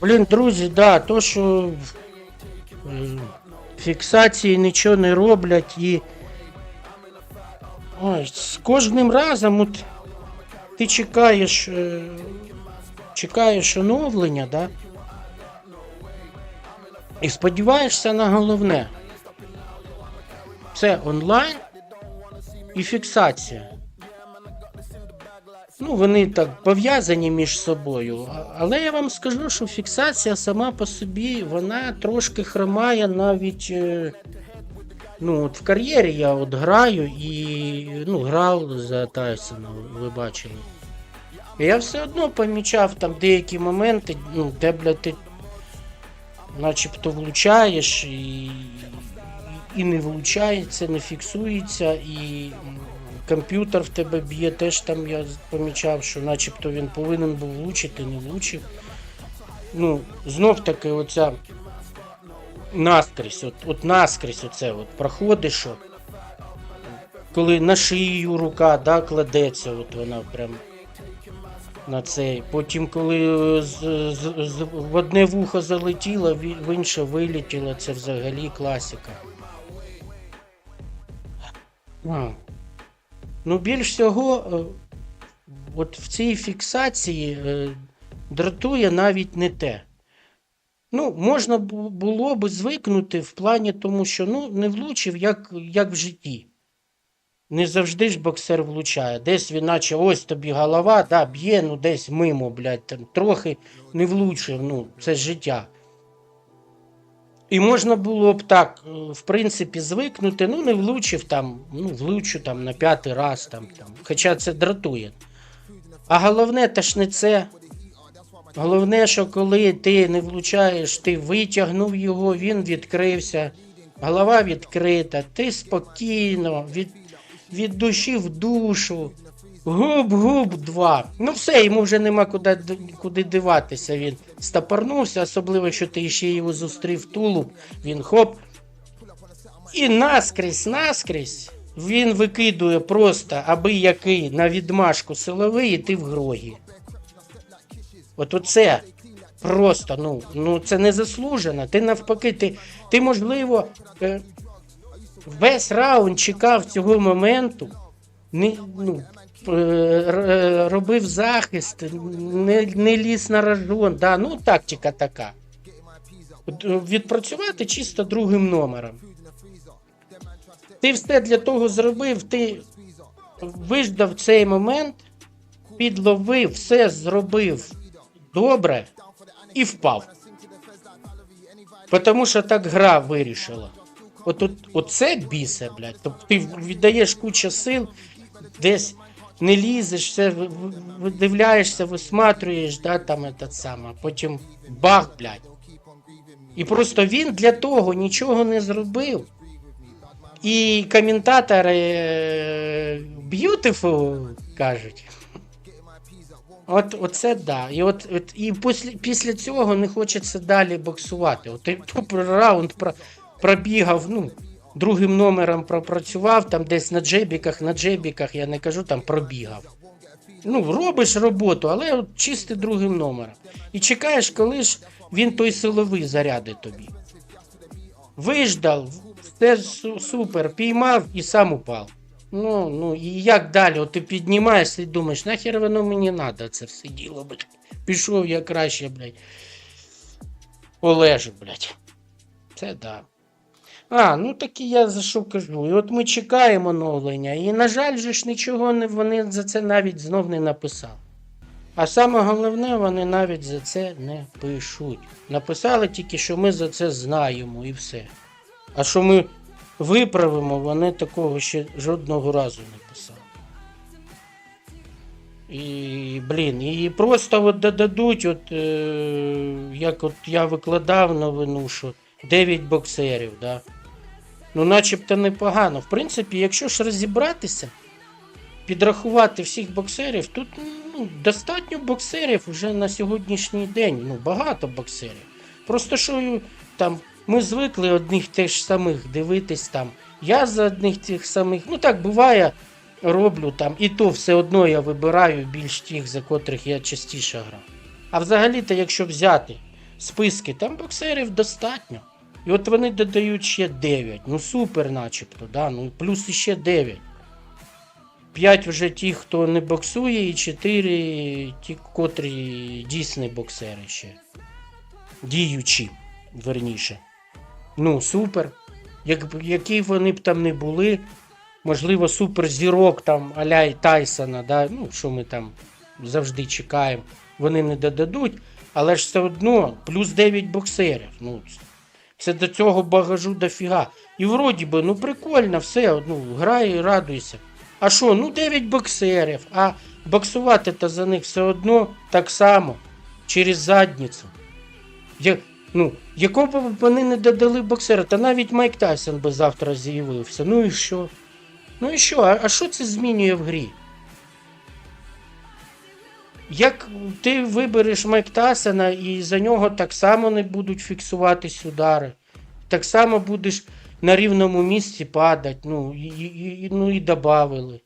Блін, друзі, да, то що е, фіксації нічого не роблять і. Ой, з кожним разом от ти чекаєш. Е, чекаєш оновлення, да? І сподіваєшся на головне. Це онлайн і фіксація. Ну, вони так пов'язані між собою. Але я вам скажу, що фіксація сама по собі, вона трошки хромає навіть. е, Ну, от в кар'єрі я от граю і ну, грав за Тайсона, ви бачили. Я все одно помічав там деякі моменти, ну, де, блядь, ти начебто влучаєш і, і не влучається, не фіксується, і комп'ютер в тебе б'є, теж там я помічав, що начебто він повинен був влучити, не влучив. Ну, знов таки оця наскрізь, от, от наскрізь оце от проходиш, що, коли на шию рука да, кладеться, от вона прям на цей. Потім, коли е, з, з, з, в одне вухо залетіло, в інше вилетіло, це взагалі класика. А. Ну, більш всього, е, от в цій фіксації е, дратує навіть не те. Ну, можна було би звикнути в плані тому, що ну, не влучив, як, як в житті. Не завжди ж боксер влучає. Десь він, наче ось тобі голова, да, б'є, ну десь мимо, блядь, там, трохи не влучив, ну, це життя. І можна було б так, е, в принципі, звикнути, ну, не влучив там, ну, влучу там на п'ятий раз, там, там. Хоча це дратує. А головне, та ж не це. Головне, що коли ти не влучаєш, ти витягнув його, він відкрився, голова відкрита, ти спокійно, від, від душі в душу. Губ-губ два. Ну все, йому вже нема куди, куди диватися. Він стапорнувся, особливо, якщо ти ще його зустрів тулуб, він хоп. І наскрізь, наскрізь він викидує просто аби який на відмашку силовий, і ти в грогі. От оце просто, ну, ну це не заслужено. Ти навпаки, ти, ти можливо, е, весь раунд чекав цього моменту, не, ну, робив захист, не, не ліз на рожон. Да, ну тактика така. Е, Відпрацювати чисто другим номером. Ти все для того зробив, ти виждав цей момент, підловив, все зробив добре і впав. Тому що так гра вирішила. От, от, оце бісе, блядь. Тобто ти віддаєш кучу сил, десь не лізеш, все видивляєшся, висматрюєш, да, там этот саме, потім бах, блядь. І просто він для того нічого не зробив. І коментатори е, beautiful кажуть. От, оце да. І от, от і після, після цього не хочеться далі боксувати. От ти раунд про, пробігав, ну, другим номером пропрацював, там десь на джебіках, на джебіках, я не кажу, там пробігав. Ну, робиш роботу, але от чисти другим номером. І чекаєш, коли ж він той силовий зарядить тобі. Виждав, все супер, піймав і сам упав. Ну, ну і як далі? От ти піднімаєшся і думаєш, нахер воно мені треба це все діло, блядь. Пішов я краще, блядь. Олежу, блядь. Це да. А, ну так і я за що кажу. І от ми чекаємо оновлення. І, на жаль, же ж нічого не, вони за це навіть знов не написали. А саме головне, вони навіть за це не пишуть. Написали тільки, що ми за це знаємо і все. А що ми виправимо, вони такого ще жодного разу не писали. І, блін, і просто от додадуть, от, е, як от я викладав новину, що 9 боксерів, да? Ну начебто непогано. В принципі, якщо ж розібратися, підрахувати всіх боксерів, тут ну, достатньо боксерів вже на сьогоднішній день. Ну, багато боксерів. Просто що там ми звикли одних тих самих дивитись там. Я за одних тих самих, ну так буває, роблю там, і то все одно я вибираю більш тих, за котрих я частіше грав. А взагалі-то, якщо взяти списки, там боксерів достатньо. І от вони додають ще 9. Ну супер, начебто, да? ну плюс іще 9. 5 вже ті, хто не боксує, і 4 ті, котрі дійсні боксери ще. Діючі, верніше. Ну, супер. Як, які вони б там не були, можливо, суперзірок там Аля Тайсона, да? ну, що ми там завжди чекаємо, вони не додадуть, але ж все одно плюс 9 боксерів. Ну, це до цього багажу дофіга. І вроді би, ну прикольно, все, ну, грай і радуйся. А що, ну 9 боксерів, а боксувати то за них все одно так само, через задницю. Я, ну, якого б вони не додали боксера, та навіть Майк Тайсон би завтра з'явився. Ну і що? Ну і що? А, що це змінює в грі? Як ти вибереш Майк Тайсона і за нього так само не будуть фіксуватись удари, так само будеш на рівному місці падати, ну і, і, ну, і добавили.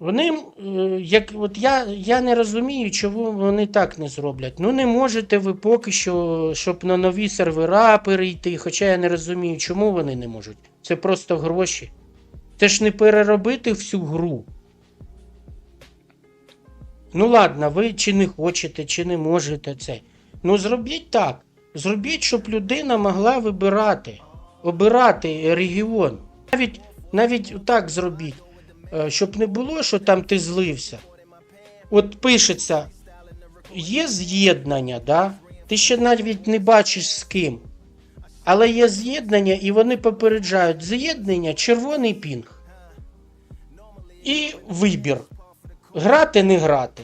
Вони, е, як, от я, я не розумію, чому вони так не зроблять. Ну, не можете ви поки що, щоб на нові сервера перейти, хоча я не розумію, чому вони не можуть. Це просто гроші. Це ж не переробити всю гру. Ну ладно, ви чи не хочете, чи не можете це. Ну зробіть так. Зробіть, щоб людина могла вибирати, обирати регіон. Навіть, навіть так зробіть, е, щоб не було, що там ти злився. От пишеться, є з'єднання, да? ти ще навіть не бачиш з ким. Але є з'єднання, і вони попереджають з'єднання, червоний пінг. І вибір. Грати, не грати.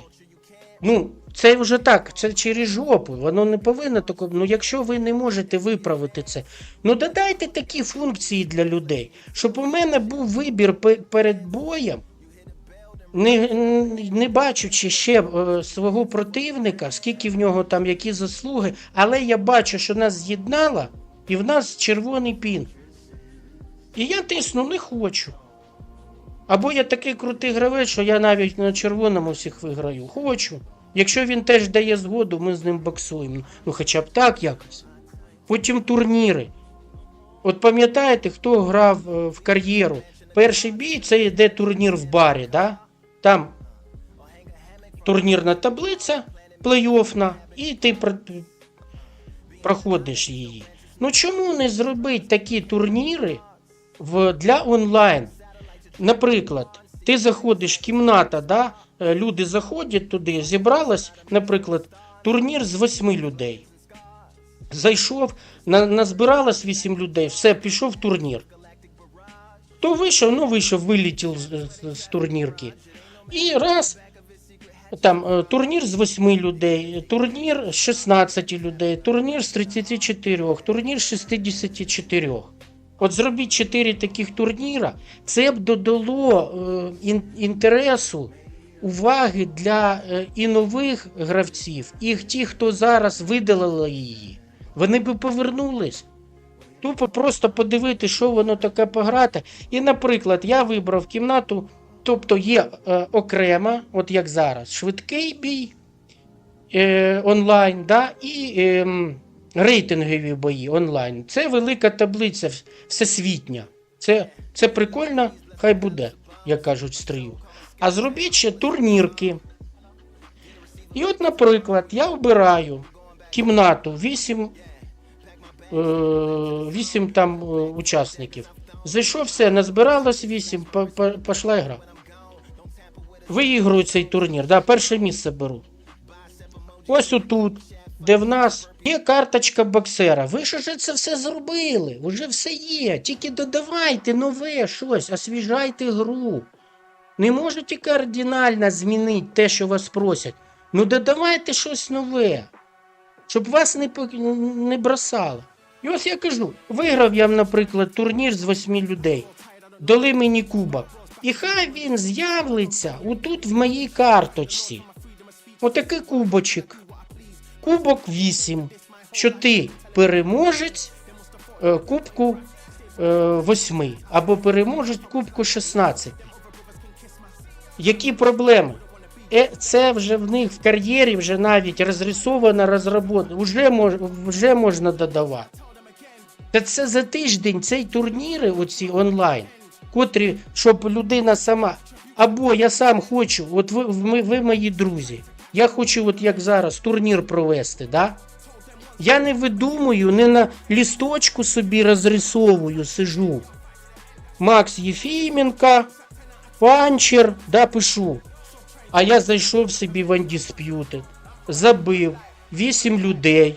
Ну, це вже так, це через жопу. Воно не повинно тако. Ну, якщо ви не можете виправити це, ну додайте такі функції для людей, щоб у мене був вибір пе- перед боєм, не, не бачучи ще е, свого противника, скільки в нього там які заслуги, але я бачу, що нас з'єднало, і в нас червоний пін. І я тисну, не хочу. Або я такий крутий гравець, що я навіть на червоному всіх виграю. Хочу. Якщо він теж дає згоду, ми з ним боксуємо. Ну хоча б так якось. Потім турніри. От пам'ятаєте, хто грав е, в кар'єру? Перший бій це йде турнір в барі, да? Там турнірна таблиця плей-оффна, і ти проходиш її. Ну чому не зробити такі турніри для онлайн? Наприклад, ти заходиш, кімната, да? е, люди заходять туди, зібралось, наприклад, турнір з восьми людей. Зайшов, на, назбиралось вісім людей, все, пішов турнір. То вийшов, ну вийшов, вилетів з, з, з турнірки. І раз, там е, турнір з 8 людей, турнір з 16 людей, турнір з 34, турнір з 64. От зробіть 4 таких турніра, це б додало е, інтересу, уваги для е, і нових гравців, і ті, хто зараз видалили її. Вони би повернулись. Тупо просто подивити, що воно таке пограти. І, наприклад, я вибрав кімнату, тобто є е, окрема, от як зараз, швидкий бій е, онлайн, да, і е, рейтингові бої онлайн. Це велика таблиця всесвітня. Це, це прикольно, хай буде, як кажуть, стрію. А зробіть ще турнірки. І от, наприклад, я обираю кімнату 8 е, вісім там е, учасників. Зайшов все, назбиралось вісім, по- по- пішла гра. Виіграю цей турнір, да, перше місце беру. Ось отут, де в нас є карточка боксера. Ви ж уже це все зробили, вже все є. Тільки додавайте нове щось, освіжайте гру. Не можете кардинально змінити те, що вас просять. Ну додавайте щось нове щоб вас не, не бросало. І ось я кажу: виграв я, наприклад, турнір з восьми людей, дали мені кубок. І хай він з'явиться отут в моїй карточці. Отакий кубочок. Кубок 8. Що ти переможець е, кубку е, 8 або переможець кубку 16. Які проблеми? е, це вже в них в кар'єрі вже навіть розрисована розробота, вже, мож, вже можна додавати. Та це за тиждень цей турніри, оці онлайн, котрі, щоб людина сама. Або я сам хочу, от ви, ви, ви мої друзі, я хочу, от як зараз, турнір провести, да? Я не видумую, не на лісточку собі розрисовую, сижу. Макс Єфіменко, Панчер, да, пишу. А я зайшов собі в Undisputed, забив 8 людей,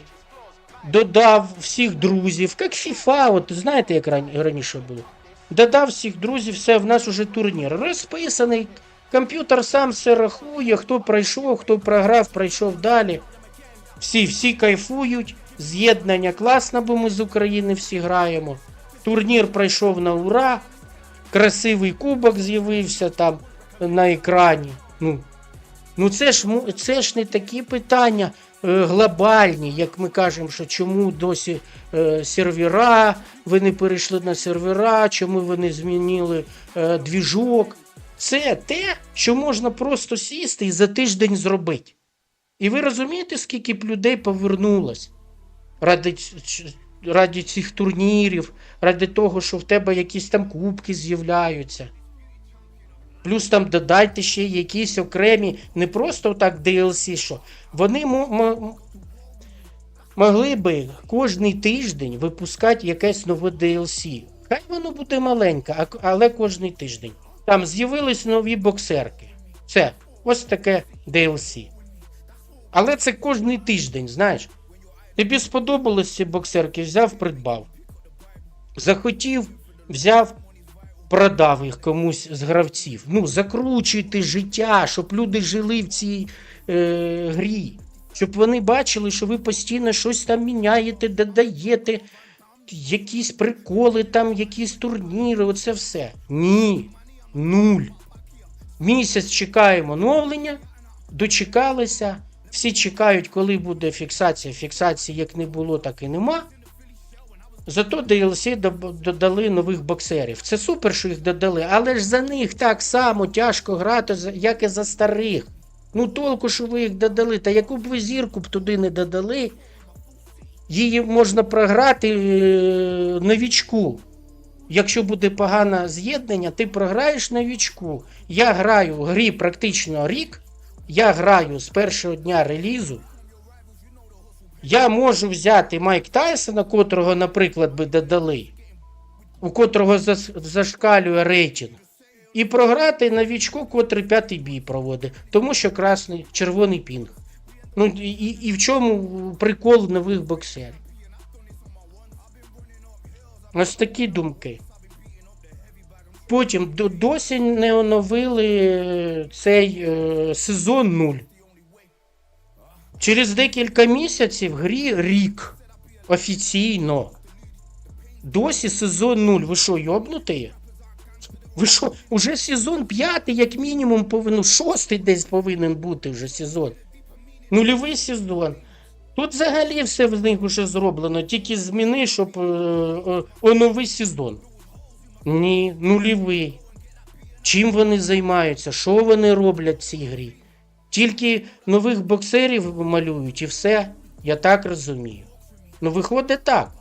додав всіх друзів, як FIFA, от знаєте, як раніше було. Додав всіх друзів, все, в нас уже турнір. Розписаний. Комп'ютер сам все рахує, хто пройшов, хто програв, пройшов далі. Всі, всі кайфують. З'єднання класно, бо ми з України всі граємо. Турнір пройшов на ура. Красивий кубок з'явився там на екрані. Ну, ну це, ж, це ж не такі питання е, глобальні, як ми кажемо, що чому досі е, сервера, ви не перейшли на сервера, чому ви не змінили е, двіжок. Це те, що можна просто сісти і за тиждень зробити. І ви розумієте, скільки б людей повернулось ради, ради цих турнірів, ради того, що в тебе якісь там кубки з'являються. Плюс там додайте ще якісь окремі, не просто так DLC, що вони мо- мо- могли би кожний тиждень випускати якесь нове DLC. Хай воно буде маленьке, але кожний тиждень. Там з'явились нові боксерки. Це ось таке DLC. Але це кожний тиждень, знаєш. Тобі сподобалось ці боксерки, взяв, придбав. Захотів, взяв, продав їх комусь з гравців. Ну, закручуйте життя, щоб люди жили в цій е, грі. Щоб вони бачили, що ви постійно щось там міняєте, додаєте, якісь приколи, там, якісь турніри, оце все. Ні. Нуль. Місяць чекаємо оновлення, дочекалися. Всі чекають, коли буде фіксація. Фіксації як не було, так і нема. Зато DLC додали нових боксерів. Це супер, що їх додали, але ж за них так само тяжко грати, як і за старих. Ну толку, що ви їх додали. Та яку б ви зірку б туди не додали, її можна програти е, новічку. Якщо буде погане з'єднання, ти програєш новічку. Я граю в грі практично рік. Я граю з першого дня релізу. Я можу взяти Майк Тайсона, котрого, наприклад, би додали, у котрого зашкалює рейтинг, і програти новічку, котрий п'ятий бій проводить, тому що красний, червоний пінг. Ну і, і, в чому прикол нових боксерів? Ось такі думки. Потім до- досі не оновили е, цей е, сезон 0. Через декілька місяців грі рік офіційно. Досі сезон 0. Ви що, йобнуті? Ви що, уже сезон п'ятий, як мінімум, повинен, шостий десь повинен бути вже сезон. Нульовий сезон. Тут взагалі все в них вже зроблено, тільки зміни, щоб е, е, онови сезон. Ні, нульовий. Чим вони займаються? Що вони роблять в цій грі? Тільки нових боксерів малюють і все. Я так розумію. Ну, виходить так.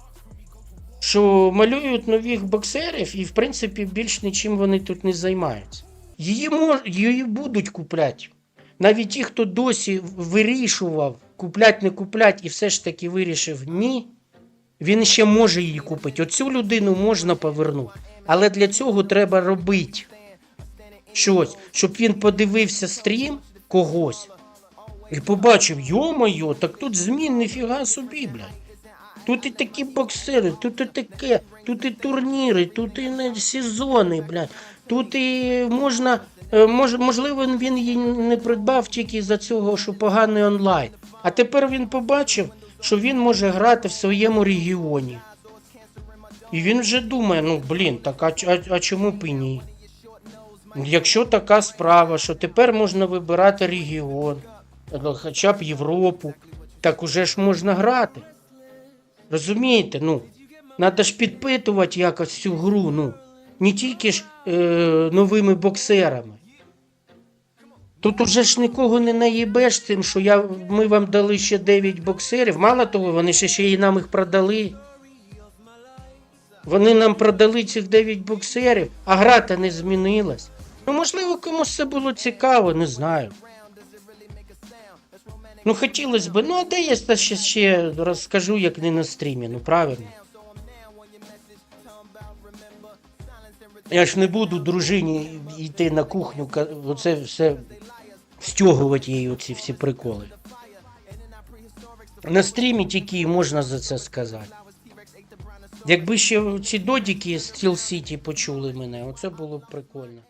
Що малюють нових боксерів, і, в принципі, більш нічим вони тут не займаються. Її, мож... її будуть купляти. Навіть ті, хто досі вирішував, куплять, не куплять, і все ж таки вирішив ні, він ще може її купити. Оцю людину можна повернути. Але для цього треба робити щось, щоб він подивився стрім когось і побачив, йо-моє, так тут змін ніфіга собі, блядь. Тут і такі боксери, тут і таке, тут і турніри, тут і сезони, блядь. Тут і можна, мож, можливо, він її не придбав тільки за цього, що поганий онлайн. А тепер він побачив, що він може грати в своєму регіоні. І він вже думає, ну блін, так а, а, а чому б і ні? Якщо така справа, що тепер можна вибирати регіон, ну, хоча б Європу, так уже ж можна грати. Розумієте, ну, треба ж підпитувати якось цю гру, ну, не тільки ж е, новими боксерами. Тут уже ж нікого не наїбеш тим, що я, ми вам дали ще 9 боксерів. Мало того, вони ще, ще й нам їх продали. Вони нам продали цих 9 боксерів, а гра-то не змінилась. Ну, можливо, комусь це було цікаво, не знаю. Ну, хотілося б, ну а де я та ще, ще розкажу, як не на стрімі, ну правильно. Я ж не буду дружині йти на кухню, оце все стягувати їй оці всі приколи. На стрімі тільки можна за це сказати. Якби ще ці додіки з Steel Сіті почули мене, оце було б прикольно.